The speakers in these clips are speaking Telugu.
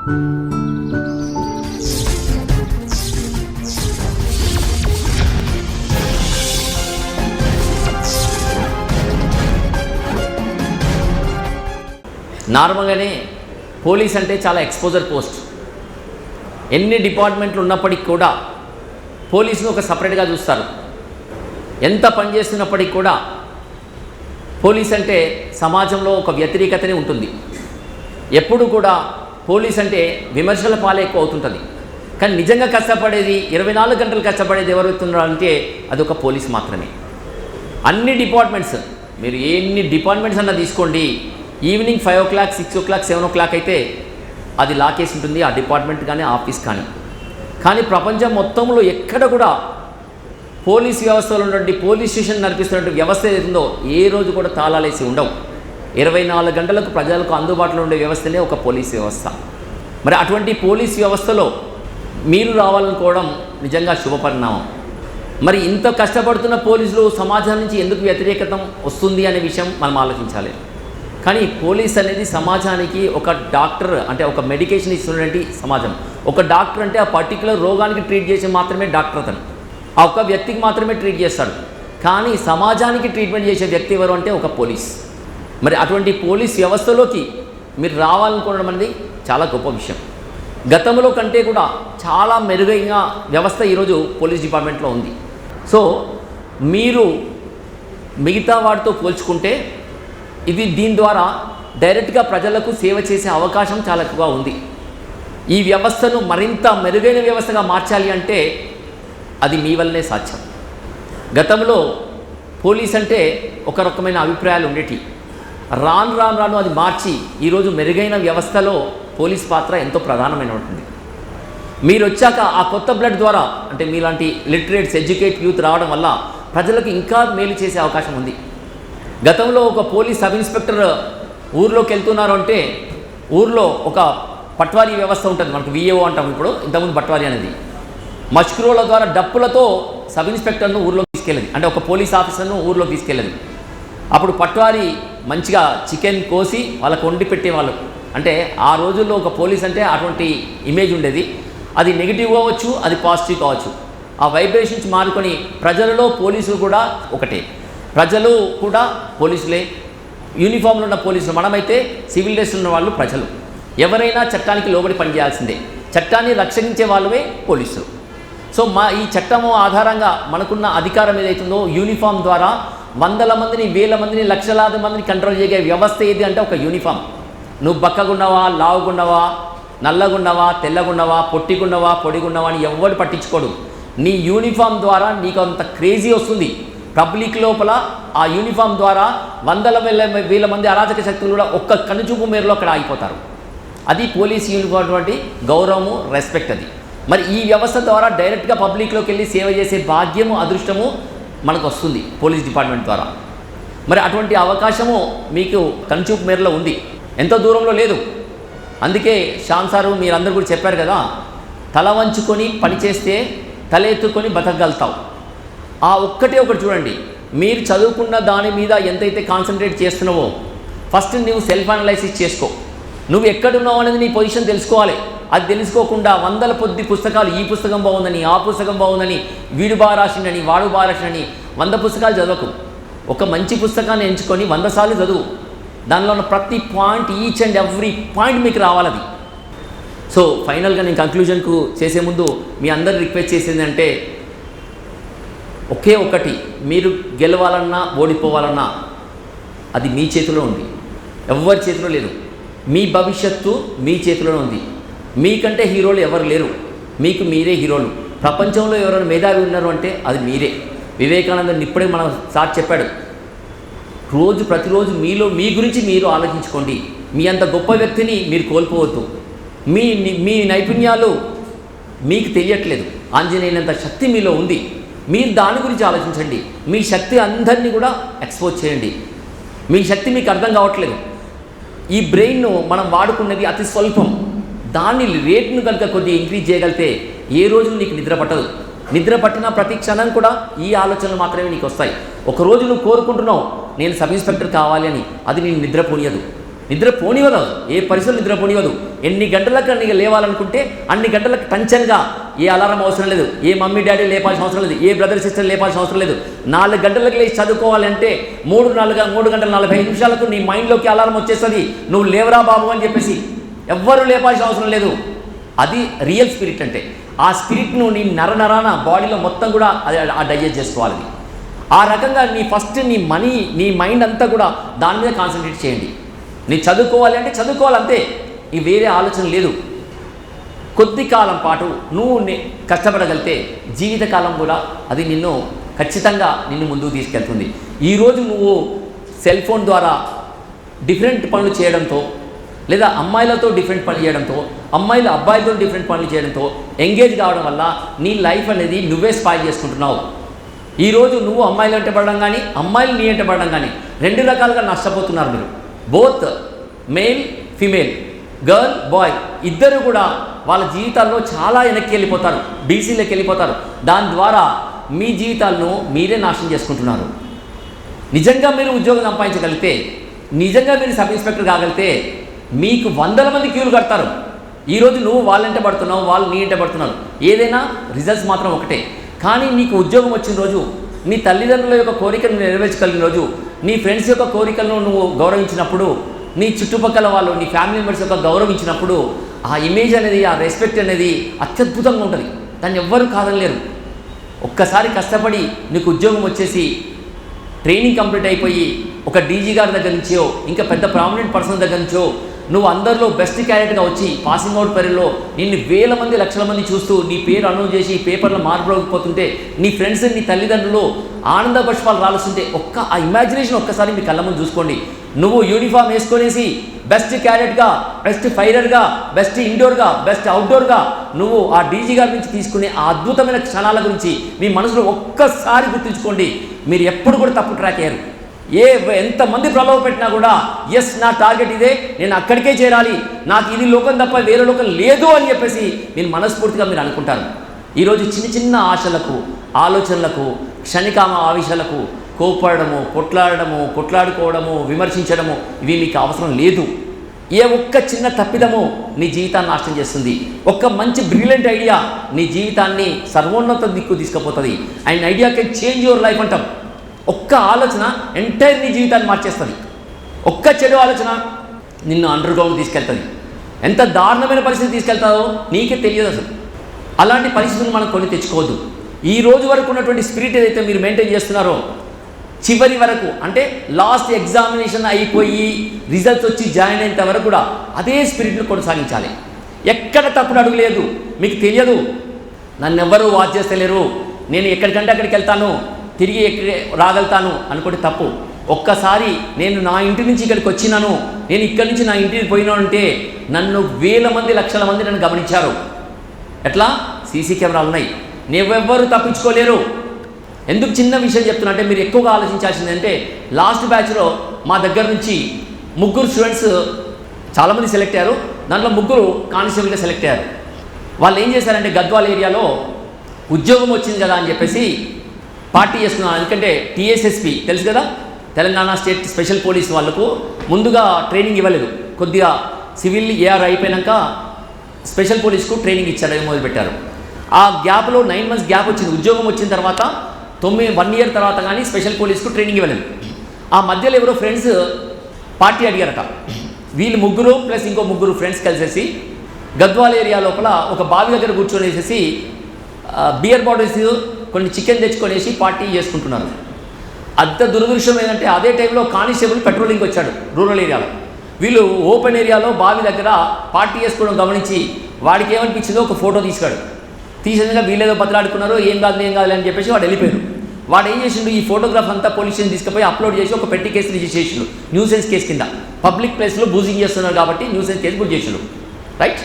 నార్మల్గానే పోలీస్ అంటే చాలా ఎక్స్పోజర్ పోస్ట్ ఎన్ని డిపార్ట్మెంట్లు ఉన్నప్పటికీ కూడా పోలీసును ఒక సపరేట్గా చూస్తారు. ఎంత పనిచేస్తున్నప్పటికీ కూడా పోలీస్ అంటే సమాజంలో ఒక వ్యతిరేకతనే ఉంటుంది. ఎప్పుడు కూడా పోలీస్ అంటే విమర్శల పాలే ఎక్కువ అవుతుంటుంది కానీ నిజంగా కష్టపడేది ఇరవై నాలుగు గంటలు కష్టపడేది ఎవరు అంటే అది ఒక పోలీస్ మాత్రమే. అన్ని డిపార్ట్మెంట్స్ మీరు ఎన్ని డిపార్ట్మెంట్స్ అన్న తీసుకోండి evening five o'clock six o'clock seven o'clock అయితే అది లాకేసి ఉంటుంది ఆ డిపార్ట్మెంట్ కానీ ఆఫీస్ కానీ. కానీ ప్రపంచం మొత్తంలో ఎక్కడ కూడా పోలీస్ వ్యవస్థలో ఉన్నటువంటి పోలీస్ స్టేషన్ నడిపిస్తున్నటువంటి వ్యవస్థ ఏదైతుందో ఏ రోజు కూడా తాళాలేసి ఉండవు. ఇరవై నాలుగు గంటలకు ప్రజలకు అందుబాటులో ఉండే వ్యవస్థనే ఒక పోలీస్ వ్యవస్థ. మరి అటువంటి పోలీస్ వ్యవస్థలో మీరు రావాలనుకోవడం నిజంగా శుభపరిణామం. మరి ఇంత కష్టపడుతున్న పోలీసులు సమాజం నుంచి ఎందుకు వ్యతిరేకత వస్తుంది అనే విషయం మనం ఆలోచించాలి. కానీ పోలీస్ అనేది సమాజానికి ఒక డాక్టర్ అంటే ఒక మెడికేషన్ ఇస్తున్నటువంటి సమాజం. ఒక డాక్టర్ అంటే ఆ పర్టికులర్ రోగానికి ట్రీట్ చేసి మాత్రమే డాక్టర్ అతను. ఆ ఒక్క వ్యక్తికి మాత్రమే ట్రీట్ చేస్తాడు. కానీ సమాజానికి ట్రీట్మెంట్ చేసే వ్యక్తి ఎవరు అంటే ఒక పోలీస్. మరి అటువంటి పోలీస్ వ్యవస్థలోకి మీరు రావాలనుకోవడం అనేది చాలా గొప్ప విషయం. గతంలో కంటే కూడా చాలా మెరుగైన వ్యవస్థ ఈరోజు పోలీస్ డిపార్ట్మెంట్లో ఉంది. సో మీరు మిగతా వాటితో పోల్చుకుంటే ఇది దీని ద్వారా డైరెక్ట్గా ప్రజలకు సేవ చేసే అవకాశం చాలా ఎక్కువగా ఉంది. ఈ వ్యవస్థను మరింత మెరుగైన వ్యవస్థగా మార్చాలి అంటే అది మీ వల్లనే సాధ్యం. గతంలో పోలీస్ అంటే ఒక రకమైన అభిప్రాయాలు ఉండేటివి. రాను రాను రాను అది మార్చి ఈరోజు మెరుగైన వ్యవస్థలో పోలీస్ పాత్ర ఎంతో ప్రధానమైన ఉంటుంది మీరు వచ్చాక ఆ కొత్త బ్లడ్ ద్వారా అంటే మీలాంటి లిటరేట్స్ ఎడ్యుకేట్ యూత్ రావడం వల్ల ప్రజలకు ఇంకా మేలు చేసే అవకాశం ఉంది. గతంలో ఒక పోలీస్ సబ్ ఇన్స్పెక్టర్ ఊర్లోకి వెళ్తున్నారు అంటే ఊర్లో ఒక పట్వారీ వ్యవస్థ ఉంటుంది మనకు విఏఓ అంటాం ఇప్పుడు ఇంతకుముందు పట్వారీ అనేది. మష్క్రోల ద్వారా డప్పులతో సబ్ ఇన్స్పెక్టర్ను ఊర్లోకి తీసుకెళ్ళేది. అంటే ఒక పోలీస్ ఆఫీసర్ను ఊర్లోకి తీసుకెళ్ళేది. అప్పుడు పట్వారీ మంచిగా చికెన్ కోసి వాళ్ళకు వండి పెట్టేవాళ్ళు. అంటే ఆ రోజుల్లో ఒక పోలీస్ అంటే అటువంటి ఇమేజ్ ఉండేది. అది నెగిటివ్ కావచ్చు అది పాజిటివ్ కావచ్చు. ఆ వైబ్రేషన్స్ మారుకొని ప్రజలలో పోలీసులు కూడా ఒకటే. ప్రజలు కూడా పోలీసులే. యూనిఫామ్లో ఉన్న పోలీసులు. మనమైతే సివిల్ డ్రెస్ ఉన్న వాళ్ళు ప్రజలు. ఎవరైనా చట్టానికి లోబడి పనిచేయాల్సిందే. చట్టాన్ని రక్షించే వాళ్ళమే పోలీసులు. సో మా ఈ చట్టము ఆధారంగా మనకున్న అధికారం ఏదైతుందో యూనిఫామ్ ద్వారా వందల మందిని వేల మందిని లక్షలాది మందిని కంట్రోల్ చేయగే వ్యవస్థ ఏది అంటే ఒక యూనిఫామ్ నువ్వు బక్కగున్నావా లావుగున్నావా నల్లగున్నావా తెల్లగున్నావా పొట్టిగున్నావా పొడిగున్నావా అని ఎవ్వడు పట్టించుకోడు. నీ యూనిఫామ్ ద్వారా నీకు అంత క్రేజీ వస్తుంది. పబ్లిక్ లోపల ఆ యూనిఫామ్ ద్వారా వందల వేల వేల మంది అరాచక శక్తులు కూడా ఒక్క కనుచూపు మేరలో అక్కడ ఆగిపోతారు. అది పోలీస్ యూనిఫామ్ అటువంటి గౌరవము రెస్పెక్ట్ అది. మరి ఈ వ్యవస్థ ద్వారా డైరెక్ట్గా పబ్లిక్లోకి వెళ్ళి సేవ చేసే భాగ్యము అదృష్టము మనకు వస్తుంది పోలీస్ డిపార్ట్మెంట్ ద్వారా. మరి అటువంటి అవకాశము మీకు కనుచూపు మేరలో ఉంది. ఎంతో దూరంలో లేదు. అందుకే శ్యామ్ సారు మీరందరూ కూడా చెప్పారు కదా తల వంచుకొని పని చేస్తే బతకగలుగుతావు. ఆ ఒక్కటే ఒకటి చూడండి. మీరు చదువుకున్న దాని మీద ఎంతైతే కాన్సన్ట్రేట్ చేస్తున్నావో ఫస్ట్ నువ్వు సెల్ఫ్ అనలైసిస్ చేసుకో. నువ్వు ఎక్కడున్నావు అనేది నీ పొజిషన్ తెలుసుకోవాలి. అది తెలుసుకోకుండా వందల పొద్ది పుస్తకాలు ఈ పుస్తకం బాగుందని ఆ పుస్తకం బాగుందని వీడు బాగా రాసిండని వాడు బాగా రాసిండని వంద పుస్తకాలు చదవకు. ఒక మంచి పుస్తకాన్ని ఎంచుకొని వంద సార్లు చదువు. దానిలో ఉన్న ప్రతి point each and every point మీకు రావాలది. సో ఫైనల్గా నేను కంక్లూజన్కు చేసే ముందు మీ అందరు రిక్వెస్ట్ చేసింది అంటే ఒకే ఒకటి మీరు గెలవాలన్నా ఓడిపోవాలన్నా అది మీ చేతిలో ఉంది. ఎవరి చేతిలో లేదు. మీ భవిష్యత్తు మీ చేతిలో ఉంది. మీకంటే హీరోలు ఎవరు లేరు. మీకు మీరే హీరోలు. ప్రపంచంలో ఎవరైనా మేధావి ఉన్నారు అంటే అది మీరే. వివేకానందని ఇప్పుడే మనం సార్ చెప్పాడు. రోజు ప్రతిరోజు మీలో మీ గురించి మీరు ఆలోచించుకోండి. మీ అంత గొప్ప వ్యక్తిని మీరు కోల్పోవద్దు. మీ మీ నైపుణ్యాలు మీకు తెలియట్లేదు. ఆంజనేయునంత శక్తి మీలో ఉంది. మీరు దాని గురించి ఆలోచించండి. మీ శక్తి అందరినీ కూడా ఎక్స్పోజ్ చేయండి. మీ శక్తి మీకు అర్థం కావట్లేదు. ఈ బ్రెయిన్ను మనం వాడుకున్నది అతి స్వల్పం. దాన్ని రేట్ను కనుక కొద్దిగా ఇంక్రీజ్ చేయగలిగితే ఏ రోజు నీకు నిద్ర పట్టదు. నిద్ర పట్టిన ప్రతి క్షణం కూడా ఈ ఆలోచనలు మాత్రమే నీకు వస్తాయి. ఒక రోజు నువ్వు కోరుకుంటున్నావు నేను సబ్ ఇన్స్పెక్టర్ కావాలి అని అది నేను నిద్రపోనియదు నిద్ర పోనివ్వదు ఏ పరిస్థితులు నిద్ర పోనివ్వదు. ఎన్ని గంటలకు నీకు లేవాలనుకుంటే అన్ని గంటలకు టెన్షన్గా ఏ అలారం అవసరం లేదు ఏ మమ్మీ డాడీ లేపాల్సిన అవసరం లేదు ఏ బ్రదర్ సిస్టర్ లేపాల్సిన అవసరం లేదు. నాలుగు గంటలకు లేచి చదువుకోవాలంటే మూడు నాలుగు మూడు గంటల నలభై ఐదు నిమిషాలకు నీ మైండ్లోకి అలారం వచ్చేస్తుంది. నువ్వు లేవరా బాబు అని చెప్పేసి ఎవ్వరూ లేపాల్సిన అవసరం లేదు. అది రియల్ స్పిరిట్ అంటే. ఆ స్పిరిట్ను నీ నర నరాన బాడీలో మొత్తం కూడా అది ఆ డైజెస్ట్ చేసుకోవాలి. ఆ రకంగా నీ ఫస్ట్ నీ మనీ నీ మైండ్ అంతా కూడా దాని మీద కాన్సన్ట్రేట్ చేయండి. నీ చదువుకోవాలి అంటే చదువుకోవాలి అంతే. ఈ వేరే ఆలోచన లేదు. కొద్ది కాలం పాటు నువ్వు నే- కష్టపడగలిగితే జీవితకాలం కూడా అది నిన్ను ఖచ్చితంగా నిన్ను ముందుకు తీసుకెళ్తుంది. ఈరోజు నువ్వు సెల్ ఫోన్ ద్వారా డిఫరెంట్ పనులు చేయడంతో లేదా అమ్మాయిలతో డిఫరెంట్ పనులు చేయడంతో అమ్మాయిలు అబ్బాయిలతో డిఫరెంట్ పనులు చేయడంతో ఎంగేజ్ కావడం వల్ల నీ లైఫ్ అనేది నువ్వే స్పాయిల్ చేసుకుంటున్నావు. ఈరోజు నువ్వు అమ్మాయిలు వెంట పడడం కానీ అమ్మాయిలు నీ వెంట పడడం కానీ రెండు రకాలుగా నష్టపోతున్నారు మీరు. Both male female girl boy ఇద్దరు కూడా వాళ్ళ జీవితాల్లో చాలా వెనక్కి వెళ్ళిపోతారు బీసీలోకి వెళ్ళిపోతారు. దాని ద్వారా మీ జీవితాలను మీరే నాశనం చేసుకుంటున్నారు. నిజంగా మీరు ఉద్యోగం సంపాదించగలిగితే నిజంగా మీరు సబ్ ఇన్స్పెక్టర్ కాగలిగితే మీకు వందల మంది క్యూలు కడతారు. ఈరోజు నువ్వు వాళ్ళంట పడుతున్నావు వాళ్ళు నీ ఇంట పడుతున్నారు. ఏదైనా రిజల్ట్స్ మాత్రం ఒకటే. కానీ నీకు ఉద్యోగం వచ్చిన రోజు నీ తల్లిదండ్రుల యొక్క కోరికను నెరవేర్చగలిగిన రోజు నీ ఫ్రెండ్స్ యొక్క కోరికలను నువ్వు గౌరవించినప్పుడు నీ చుట్టుపక్కల వాళ్ళు నీ ఫ్యామిలీ మెంబర్స్ యొక్క గౌరవించినప్పుడు ఆ ఇమేజ్ అనేది ఆ రెస్పెక్ట్ అనేది అత్యద్భుతంగా ఉంటుంది. దాన్ని ఎవ్వరూ కాదనలేరు. ఒక్కసారి కష్టపడి నీకు ఉద్యోగం వచ్చేసి ట్రైనింగ్ కంప్లీట్ అయిపోయి ఒక డీజీ గారి దగ్గర నుంచో ఇంకా పెద్ద ప్రామినెంట్ పర్సన్ దగ్గర నుంచో నువ్వు అందరిలో బెస్ట్ క్యాండిడేట్గా వచ్చి పాసింగ్ అవుట్ పేరులో నిన్ను వేల మంది లక్షల మంది చూస్తూ నీ పేరు అనౌన్స్ చేసి పేపర్లో మార్పులోకపోతుంటే నీ ఫ్రెండ్స్ నీ తల్లిదండ్రులు ఆనంద పుష్పాలు రాలుస్తుంటే ఒక్క ఆ ఇమాజినేషన్ ఒక్కసారి మీ కళ్ళ ముందు చూసుకోండి. నువ్వు యూనిఫామ్ వేసుకొనేసి బెస్ట్ క్యారెట్గా బెస్ట్ ఫైరర్గా బెస్ట్ ఇండోర్గా బెస్ట్ అవుట్డోర్గా నువ్వు ఆ డీజీ గారి నుంచి తీసుకునే ఆ అద్భుతమైన క్షణాల గురించి మీ మనసులో ఒక్కసారి గుర్తుంచుకోండి. మీరు ఎప్పుడు కూడా తప్పు ట్రాక్ అయ్యారు ఏ ఎంతమంది ప్రభావ పెట్టినా కూడా ఎస్ నా టార్గెట్ ఇదే నేను అక్కడికే చేరాలి నాకు ఇది లోకం తప్ప వేరే లోకం లేదు అని చెప్పేసి మీరు మనస్ఫూర్తిగా మీరు అనుకుంటారు. ఈరోజు చిన్న చిన్న ఆశలకు ఆలోచనలకు క్షణికామ ఆవేశాలకు కోపడము కొట్లాడడము కొట్లాడుకోవడము విమర్శించడము ఇవి మీకు అవసరం లేదు. ఏ ఒక్క చిన్న తప్పిదము నీ జీవితాన్ని నాశనం చేస్తుంది. ఒక్క మంచి బ్రిలియంట్ ఐడియా నీ జీవితాన్ని సర్వోన్నత దిక్కు తీసుకుపోతుంది. And idea can change your life అంటాం. ఒక్క ఆలోచన ఎంటైర్ నీ జీవితాన్ని మార్చేస్తుంది. ఒక్క చెడు ఆలోచన నిన్ను అండర్ గ్రౌండ్ తీసుకెళ్తుంది. ఎంత దారుణమైన పరిస్థితి తీసుకెళ్తావో నీకే తెలియదు అసలు. అలాంటి పరిస్థితులు మనం కొని తెచ్చుకోవద్దు. ఈ రోజు వరకు ఉన్నటువంటి స్పిరిట్ ఏదైతే మీరు మెయింటైన్ చేస్తున్నారో చివరి వరకు అంటే లాస్ట్ ఎగ్జామినేషన్ అయిపోయి రిజల్ట్స్ వచ్చి జాయిన్ అయ్యేంత వరకు కూడా అదే స్పిరిట్ను కొనసాగించాలి. ఎక్కడ తప్పుడు అడుగులేదు మీకు తెలియదు. నన్ను ఎవ్వరూ వాచ్ చేస్తలేరు నేను ఎక్కడికంటే అక్కడికి వెళ్తాను. తిరిగి ఎక్కడ రాగలుగుతాను అనుకుంటే తప్పు. ఒక్కసారి నేను నా ఇంటి నుంచి ఇక్కడికి వచ్చినాను నేను ఇక్కడి నుంచి నా ఇంటికి పోయినానంటే నన్ను వేల మంది లక్షల మంది నన్ను గమనించారు. ఎట్లా? సీసీ కెమెరాలు ఉన్నాయి. నువ్వెవ్వరు తప్పించుకోలేరు. ఎందుకు చిన్న విషయం చెప్తున్నా అంటే మీరు ఎక్కువగా ఆలోచించాల్సింది అంటే లాస్ట్ బ్యాచ్లో మా దగ్గర నుంచి ముగ్గురు స్టూడెంట్స్ చాలామంది సెలెక్ట్ అయ్యారు. దాంట్లో ముగ్గురు కానిస్టేబుల్గా సెలెక్ట్ అయ్యారు. వాళ్ళు ఏం చేశారంటే గద్వాల ఏరియాలో ఉద్యోగం వచ్చింది కదా అని చెప్పేసి పార్టీ చేస్తున్నాను ఎందుకంటే టీఎస్ఎస్పి తెలుసు కదా? తెలంగాణ స్టేట్ స్పెషల్ పోలీస్ వాళ్ళకు ముందుగా ట్రైనింగ్ ఇవ్వలేదు. కొద్దిగా సివిల్ ఏఆర్ అయిపోయాక స్పెషల్ పోలీస్కు ట్రైనింగ్ ఇచ్చారు మొదలుపెట్టారు. ఆ గ్యాప్లో నైన్ మంత్స్ గ్యాప్ వచ్చింది. ఉద్యోగం వచ్చిన తర్వాత తొమ్మిది వన్ ఇయర్ తర్వాత కానీ స్పెషల్ పోలీస్కు ట్రైనింగ్ ఇవ్వలేదు. ఆ మధ్యలో ఎవరో ఫ్రెండ్స్ పార్టీ అడిగారట. వీళ్ళు ముగ్గురు ప్లస్ ఇంకో ముగ్గురు ఫ్రెండ్స్ కలిసేసి గద్వాల ఏరియా లోపల ఒక బావి దగ్గర కూర్చొని వేసేసి బియర్ బాటిల్స్ కొన్ని చికెన్ తెచ్చుకొనేసి పార్టీ చేసుకుంటున్నారు. అంత దురదృష్టం ఏంటంటే అదే టైంలో కానిస్టేబుల్ పెట్రోలింగ్ వచ్చాడు రూరల్ ఏరియాలో. వీళ్ళు ఓపెన్ ఏరియాలో బావి దగ్గర పార్టీ చేసుకోవడం గమనించి వాడికి ఏమనిపించిందో ఒక ఫోటో తీసుకాడు తీసేందుకు వీళ్ళేదో బతలాడుకున్నారు ఏం కాదు ఏం కాదు అని చెప్పేసి వాడు వెళ్ళిపోయారు వాడు ఏం చేసిండు ఈ ఫోటోగ్రాఫ్ అంతా పోలీస్ స్టేషన్ తీసుకుపోయి అప్లోడ్ చేసి ఒక పెట్టి కేసు రిజిస్టర్ చేసిండు. న్యూసెన్స్ కేసు కింద. పబ్లిక్ ప్లేస్లో బూజింగ్ చేస్తున్నారు కాబట్టి న్యూసెన్స్ కేసు బుక్ చేసిండు. రైట్?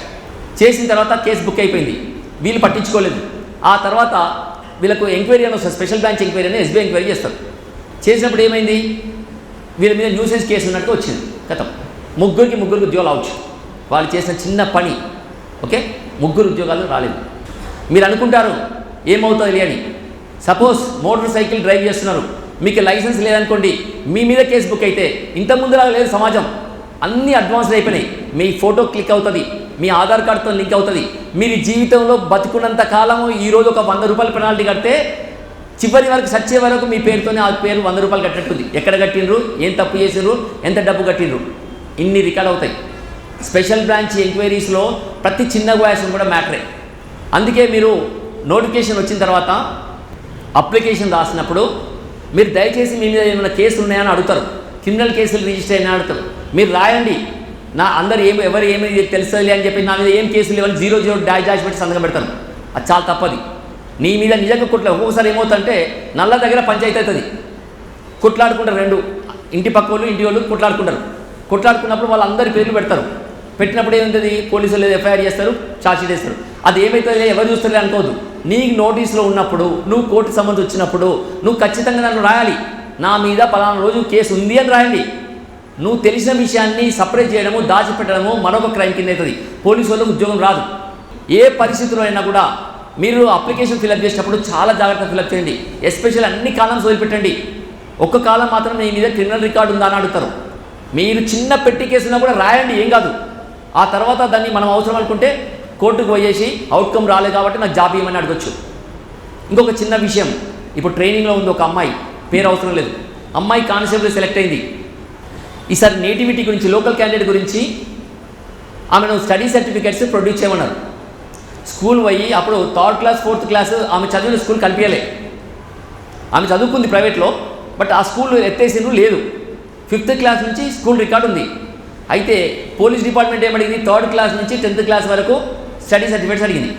చేసిన తర్వాత కేసు బుక్ అయిపోయింది. వీళ్ళు పట్టించుకోలేదు. ఆ తర్వాత వీళ్ళకు ఎంక్వైరీ అని వస్తుంది. స్పెషల్ బ్రాంచ్ ఎంక్వైరీ అని ఎస్బీఐ ఎంక్వైరీ చేస్తారు. చేసినప్పుడు ఏమైంది? వీళ్ళ మీద న్యూసెన్స్ కేసు ఉన్నట్టు వచ్చింది. గతం. ముగ్గురికి ముగ్గురికి ఉద్యోగాలు అవచ్చు. వాళ్ళు చేసిన చిన్న పని ఓకే? ముగ్గురు ఉద్యోగాలు రాలేదు. మీరు అనుకుంటారు ఏమవుతుంది అని సపోజ్ మోటార్ సైకిల్ డ్రైవ్ చేస్తున్నారు. మీకు లైసెన్స్ లేదనుకోండి మీ మీద కేసు బుక్ అయితే ఇంత ముందులాగా లేదు సమాజం. అన్ని అడ్వాన్స్ అయిపోయినాయి. మీ ఫోటో క్లిక్ అవుతుంది. మీ ఆధార్ కార్డుతో లింక్ అవుతుంది. మీరు జీవితంలో బతుకున్నంత కాలము ఈరోజు ఒక వంద రూపాయల పెనాల్టీ కడితే చివరి వరకు సచ్చే వరకు మీ పేరుతోనే ఆ పేరు వంద రూపాయలు కట్టినట్టుంది. ఎక్కడ కట్టిండ్రు? ఏం తప్పు చేసిండ్రు? ఎంత డబ్బు కట్టినరు ఇన్ని రికార్డ్ అవుతాయి. స్పెషల్ బ్రాంచ్ ఎంక్వైరీస్లో ప్రతి చిన్న వయసు కూడా మ్యాటరే. అందుకే మీరు నోటిఫికేషన్ వచ్చిన తర్వాత అప్లికేషన్ రాసినప్పుడు మీరు దయచేసి మీ మీద ఏమైనా కేసులు ఉన్నాయని అడుగుతారు. క్రిమినల్ కేసులు రిజిస్టర్ అయినా అడుగుతారు. మీరు రాయండి. నా అందరు ఏమి ఎవరు ఏమి తెలుస్తుంది అని చెప్పి నా మీద ఏం కేసులు లేవని జీరో జీరో డాష్ డాష్ పెట్టి సంతకం పెడతారు. అది చాలా తప్పది. నీ మీద నిజంగా కుట్ల ఒక్కొక్కసారి ఏమవుతుందంటే నల్ల దగ్గర పంచాయతీ అవుతుంది. కుట్లాడుకుంటారు రెండు. ఇంటి పక్క వాళ్ళు ఇంటి వాళ్ళు కుట్లాడుకుంటారు. కొట్లాడుకున్నప్పుడు వాళ్ళందరి పేర్లు పెడతారు. పెట్టినప్పుడు ఏముంటుంది? పోలీసులు ఎఫ్ఐఆర్ చేస్తారు ఛార్జ్షీట్ వేస్తారు. అది ఏమవుతుంది ఎవరు చూస్తారు అనుకోవద్దు. నీకు నోటీసులో ఉన్నప్పుడు నువ్వు కోర్టు సంబంధించి వచ్చినప్పుడు నువ్వు ఖచ్చితంగా నన్ను రాయాలి. నా మీద పలానా రోజు కేసు ఉంది అని రాయండి. నువ్వు తెలిసిన విషయాన్ని సపరేట్ చేయడము దాచిపెట్టడము మరొక క్రైమ్ కింద అవుతుంది. పోలీసు వాళ్ళకు ఉద్యోగం రాదు. ఏ పరిస్థితిలో అయినా కూడా మీరు అప్లికేషన్ ఫిలప్ చేసేటప్పుడు చాలా జాగ్రత్తగా ఫిలప్ చేయండి. ఎస్పెషల్ అన్ని కాలమ్స్ వదిలిపెట్టండి. ఒక్క కాలం మాత్రం మీ మీద క్రిమినల్ రికార్డు ఉందా అని అడుగుతారు. మీరు చిన్న పెట్టి కేసునా కూడా రాయండి ఏం కాదు. ఆ తర్వాత దాన్ని మనం అవసరం అనుకుంటే కోర్టుకు పోయేసి అవుట్కమ్ రాలేదు కాబట్టి నాకు జాబ్ ఇవ్వమని అడగొచ్చు. ఇంకొక చిన్న విషయం. ఇప్పుడు ట్రైనింగ్లో ఉంది ఒక అమ్మాయి. పేరు అవసరం లేదు. అమ్మాయి కానిస్టేబుల్ సెలెక్ట్ అయింది. ఈసారి నేటివిటీ గురించి లోకల్ క్యాండిడేట్ గురించి ఆమెను స్టడీ సర్టిఫికేట్స్ ప్రొడ్యూస్ చేయమన్నారు. స్కూల్ పోయి అప్పుడు థర్డ్ క్లాస్ ఫోర్త్ క్లాస్ ఆమె చదివిన స్కూల్ కనిపించలే. ఆమె చదువుకుంది ప్రైవేట్లో బట్ ఆ స్కూల్ ఎత్తేసిన లేదు. ఫిఫ్త్ క్లాస్ నుంచి స్కూల్ రికార్డు ఉంది. అయితే పోలీస్ డిపార్ట్మెంట్ ఏమడిగింది? థర్డ్ క్లాస్ నుంచి టెన్త్ క్లాస్ వరకు స్టడీ సర్టిఫికేట్స్ అడిగింది.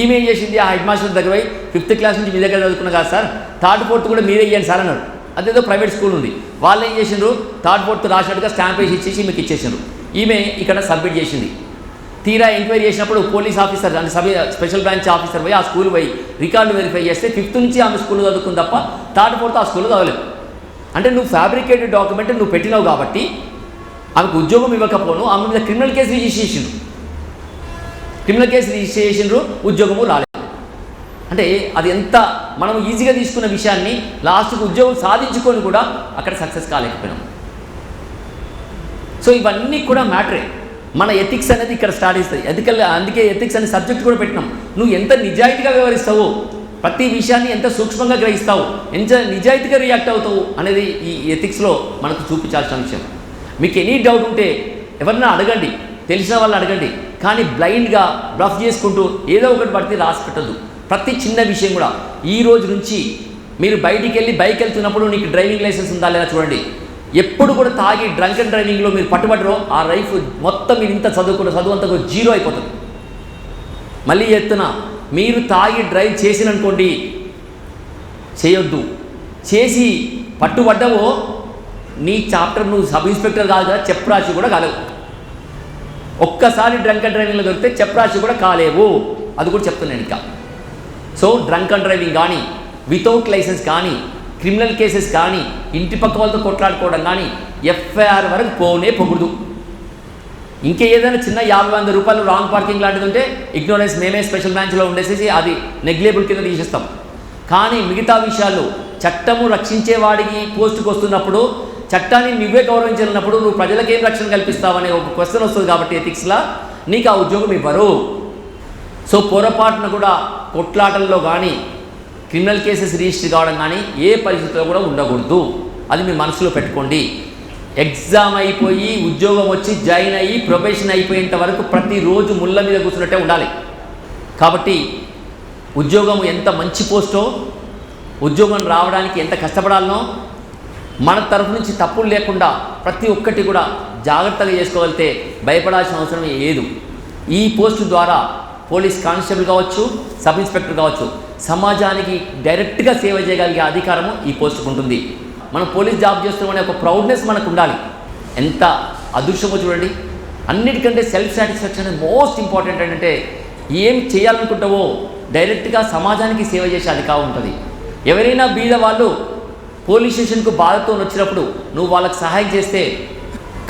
ఈమె ఏం చేసింది? ఆ హెడ్ మాస్టర్ దగ్గర పోయి ఫిఫ్త్ క్లాస్ నుంచి మీ దగ్గర చదువుకున్నా కదా సార్ థర్డ్ ఫోర్త్ కూడా మీరే ఇవ్వండి సార్ అన్నారు. అదేదో ప్రైవేట్ స్కూల్ ఉంది. వాళ్ళు ఏం చేసిండ్రు? థర్డ్ ఫోర్త్ రాసినట్టుగా స్టాంప్ వేసి ఇచ్చేసి మీకు ఇచ్చేసిండ్రు. ఈమె ఇక్కడ సబ్మిట్ చేసింది. తీరా ఎంక్వైరీ చేసినప్పుడు పోలీస్ ఆఫీసర్ అంటే సబ్ స్పెషల్ బ్రాంచ్ ఆఫీసర్ పోయి ఆ స్కూల్ పోయి రికార్డు వెరిఫై చేస్తే ఫిఫ్త్ నుంచి ఆమె స్కూల్ చదువుకుంది తప్ప థర్డ్ ఫోర్త్ ఆ స్కూల్ చదవలేదు. అంటే నువ్వు ఫ్యాబ్రికేటెడ్ డాక్యుమెంట్ నువ్వు పెట్టినావు కాబట్టి ఆమెకు ఉద్యోగం ఇవ్వకపోను ఆమె మీద క్రిమినల్ కేసు రిజిస్టర్ చేసిండ్రు క్రిమినల్ కేసు రిజిస్టర్ చేసిండ్రు ఉద్యోగము రాలేదు. అంటే అది ఎంత మనం ఈజీగా తీసుకున్న విషయాన్ని లాస్ట్కు ఉద్యోగం సాధించుకొని కూడా అక్కడ సక్సెస్ కాలేకపోయినాం. సో ఇవన్నీ కూడా మ్యాటరే మన ఎథిక్స్ అనేది ఇక్కడ స్టార్ట్ అవుతుంది ఎథికల్ అందుకే ఎథిక్స్ అనే సబ్జెక్ట్ కూడా పెట్టినాం. నువ్వు ఎంత నిజాయితీగా వ్యవహరిస్తావు ప్రతి విషయాన్ని ఎంత సూక్ష్మంగా గ్రహిస్తావు ఎంత నిజాయితీగా రియాక్ట్ అవుతావు అనేది ఈ ఎథిక్స్లో మనకు చూపించాల్సిన విషయం. మీకు ఎనీ డౌట్ ఉంటే ఎవరన్నా అడగండి. తెలిసిన వాళ్ళని అడగండి. కానీ బ్లైండ్గా బ్రఫ్ చేసుకుంటూ ఏదో ఒకటి పడితే రాసి పెట్టద్దు. ప్రతి చిన్న విషయం కూడా. ఈ రోజు నుంచి మీరు బయటికి వెళ్ళి బైక్ వెళ్తున్నప్పుడు నీకు డ్రైవింగ్ లైసెన్స్ ఉందా లేదా చూడండి. ఎప్పుడు కూడా తాగి డ్రంక్ అండ్ డ్రైవింగ్లో మీరు పట్టుబడరో ఆ లైఫ్ మొత్తం మీరు ఇంత చదువుకున్న చదువు అంతా జీరో అయిపోతుంది. మళ్ళీ చెప్తున్నా మీరు తాగి డ్రైవ్ చేసిననుకోండి చేయొద్దు. చేసి పట్టుబడ్డవో నీ చాప్టర్ నువ్వు సబ్ ఇన్స్పెక్టర్ కాదు కదా చెప్రాసి కూడా కాలేవు. ఒక్కసారి డ్రంక్ అండ్ డ్రైవింగ్లో దొరికితే చెప్రాసి కూడా కాలేవు. అది కూడా చెప్తున్నాను ఇంకా. సో డ్రంక్ అండ్ డ్రైవింగ్ కానీ వితౌట్ లైసెన్స్ కానీ క్రిమినల్ కేసెస్ కానీ ఇంటి పక్క వాళ్ళతో కొట్లాడుకోవడం కానీ ఎఫ్ఐఆర్ వరకు పోనే పొగుడు ఇంకా ఏదైనా చిన్న యాభై వంద రూపాయలు రాంగ్ పార్కింగ్ లాంటిది ఉంటే ఇగ్నోరెన్స్ మేమే స్పెషల్ బ్రాంచ్లో ఉండేసేసి అది నెగ్లేబుల్ కింద తీసేస్తాం. కానీ మిగతా విషయాలు చట్టము రక్షించేవాడికి పోస్టుకు వస్తున్నప్పుడు చట్టాన్ని నువ్వే గౌరవించినప్పుడు నువ్వు ప్రజలకేం రక్షణ కల్పిస్తావనే ఒక క్వశ్చన్ వస్తుంది కాబట్టి ఎథిక్స్లా నీకు ఆ ఉద్యోగం ఇవ్వరు. సో పొరపాటున కూడా కొట్లాటల్లో కానీ క్రిమినల్ కేసెస్ రిజిస్టర్ కావడం కానీ ఏ పరిస్థితిలో కూడా ఉండకూడదు. అది మీ మనసులో పెట్టుకోండి. ఎగ్జామ్ అయిపోయి ఉద్యోగం వచ్చి జాయిన్ అయ్యి ప్రొఫెషన్ అయిపోయేంత వరకు ప్రతిరోజు ముళ్ళ మీద కూర్చున్నట్టే ఉండాలి. కాబట్టి ఉద్యోగం ఎంత మంచి పోస్టో ఉద్యోగం రావడానికి ఎంత కష్టపడాలనో మన తరఫు నుంచి తప్పులు లేకుండా ప్రతి ఒక్కటి కూడా జాగ్రత్తగా చేసుకోగలిగితే భయపడాల్సిన అవసరం లేదు. ఈ పోస్టు ద్వారా పోలీస్ కానిస్టేబుల్ కావచ్చు సబ్ ఇన్స్పెక్టర్ కావచ్చు సమాజానికి డైరెక్ట్గా సేవ చేయగలిగే అధికారము ఈ పోస్టుకు ఉంటుంది. మనం పోలీస్ జాబ్ చేస్తున్నామనే ఒక ప్రౌడ్నెస్ మనకు ఉండాలి. ఎంత అదృష్టమో చూడండి. అన్నిటికంటే సెల్ఫ్ సాటిస్ఫాక్షన్ మోస్ట్ ఇంపార్టెంట్ ఏంటంటే ఏం చేయాలనుకుంటావో డైరెక్ట్గా సమాజానికి సేవ చేసే అధికారం ఉంటుంది. ఎవరైనా బీద వాళ్ళు పోలీస్ స్టేషన్కు బాధతో వచ్చినప్పుడు నువ్వు వాళ్ళకి సహాయం చేస్తే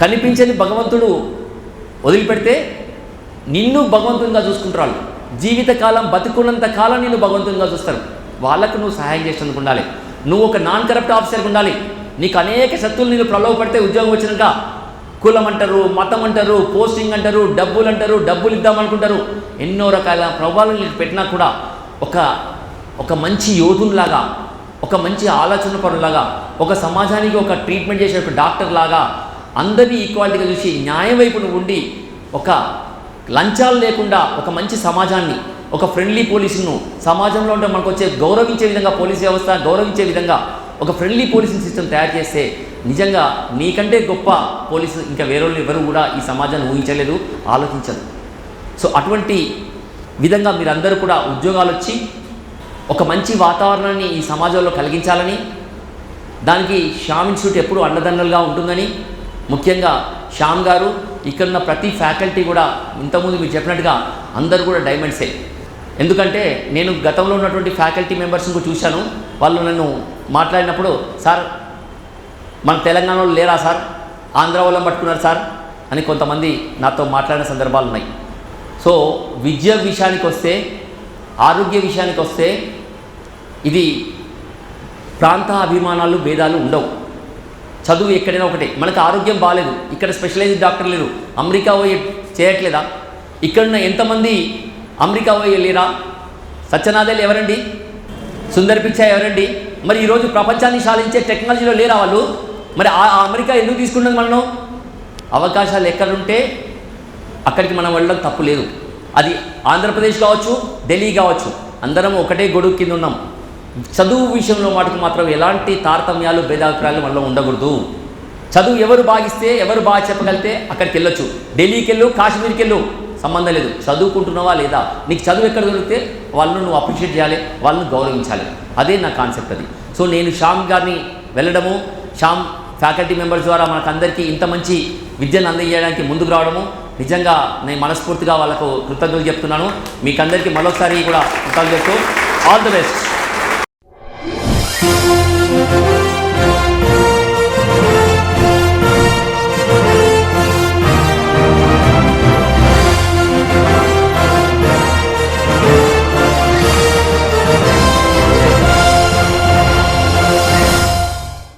కనిపించని భగవంతుడు వదిలిపెడితే నిన్ను భగవంతునిగా చూసుకుంటారు వాళ్ళు. జీవితకాలం బతుకున్నంత కాలం నిన్ను భగవంతునిగా చూస్తారు. వాళ్ళకు నువ్వు సహాయం చేసినందుకు ఉండాలి. నువ్వు ఒక నాన్ కరప్ట్ ఆఫీసర్గా ఉండాలి. నీకు అనేక శత్రువులు నేను ప్రలోభపడితే ఉద్యోగం వచ్చినాక కులం అంటారు మతం అంటారు పోస్టింగ్ అంటారు డబ్బులు అంటారు డబ్బులు ఇద్దామనుకుంటారు ఎన్నో రకాల ప్రభావాలను పెట్టినా కూడా ఒక ఒక మంచి యోధునిలాగా ఒక మంచి ఆలోచన పరులాగా ఒక సమాజానికి ఒక ట్రీట్మెంట్ చేసే ఒక డాక్టర్ లాగా అందరినీ ఈక్వాలిటీగా చూసి న్యాయవైపున ఉండి ఒక లంచాలు లేకుండా ఒక మంచి సమాజాన్ని ఒక ఫ్రెండ్లీ పోలీసును సమాజంలో ఉంటే మనకు వచ్చే గౌరవించే విధంగా పోలీస్ వ్యవస్థ గౌరవించే విధంగా ఒక ఫ్రెండ్లీ పోలీసింగ్ సిస్టమ్ తయారు చేస్తే నిజంగా నీకంటే గొప్ప పోలీసు ఇంకా వేరే వాళ్ళు ఎవరు కూడా ఈ సమాజాన్ని ఊహించలేదు ఆలోచించదు సో అటువంటి విధంగా మీరందరూ కూడా ఉద్యోగాలు వచ్చి ఒక మంచి వాతావరణాన్ని ఈ సమాజంలో కలిగించాలని దానికి శ్యామ్ ఇన్స్టిట్యూట్ ఎప్పుడూ అండదండలుగా ఉంటుందని ముఖ్యంగా శ్యామ్ గారు ఇక్కడ ఉన్న ప్రతి ఫ్యాకల్టీ కూడా ఇంతకుముందు మీరు చెప్పినట్టుగా అందరూ కూడా డైమండ్సే. ఎందుకంటే నేను గతంలో ఉన్నటువంటి ఫ్యాకల్టీ మెంబర్స్ని కూడా చూశాను. వాళ్ళు నన్ను మాట్లాడినప్పుడు సార్ మన తెలంగాణలో లేరా సార్? ఆంధ్ర వాళ్ళని పట్టుకున్నారు సార్? అని కొంతమంది నాతో మాట్లాడిన సందర్భాలు ఉన్నాయి. సో విద్య విషయానికి వస్తే ఆరోగ్య విషయానికి వస్తే ఇది ప్రాంత అభిమానాలు భేదాలు ఉండవు. చదువు ఎక్కడైనా ఒకటే. మనకు ఆరోగ్యం బాగాలేదు ఇక్కడ స్పెషలైజ్డ్ డాక్టర్ లేరు. అమెరికా పోయి చేయట్లేదా? ఇక్కడున్న ఎంతమంది అమెరికా పోయి లేరా? సత్యనాథేలు ఎవరండి? సుందర్ పిచ్చాయ్ ఎవరండి? మరి ఈరోజు ప్రపంచాన్ని శాలించే టెక్నాలజీలో లేరా వాళ్ళు? మరి ఆ ఆ అమెరికా ఎందుకు తీసుకున్నది మనం అవకాశాలు ఎక్కడుంటే అక్కడికి మనం వెళ్ళడం తప్పు లేదు. అది ఆంధ్రప్రదేశ్ కావచ్చు ఢిల్లీ కావచ్చు. అందరం ఒకటే గొడుగు కింద ఉన్నాం. చదువు విషయంలో వాటికి మాత్రం ఎలాంటి తారతమ్యాలు భేదాభిప్రాయాలు మనలో ఉండకూడదు. చదువు ఎవరు బాగిస్తే ఎవరు బాగా చెప్పగలితే అక్కడికి వెళ్ళొచ్చు. ఢిల్లీకి వెళ్ళు కాశ్మీర్కి వెళ్ళు సంబంధం లేదు. చదువుకుంటున్నావా లేదా? నీకు చదువు ఎక్కడ దొరికితే వాళ్ళను నువ్వు అప్రిషియేట్ చేయాలి వాళ్ళని గౌరవించాలి. అదే నా కాన్సెప్ట్ అది. సో నేను శ్యామ్ గారిని వెళ్ళడము శ్యామ్ ఫ్యాకల్టీ మెంబర్స్ ద్వారా మనకందరికీ ఇంత మంచి విద్యను అందజేయడానికి ముందుకు రావడము నిజంగా నేను మనస్ఫూర్తిగా వాళ్ళకు కృతజ్ఞతలు చెప్తున్నాను. మీకందరికీ మరొకసారి కూడా కృతజ్ఞతలు. చెప్తూ ఆల్ ది బెస్ట్.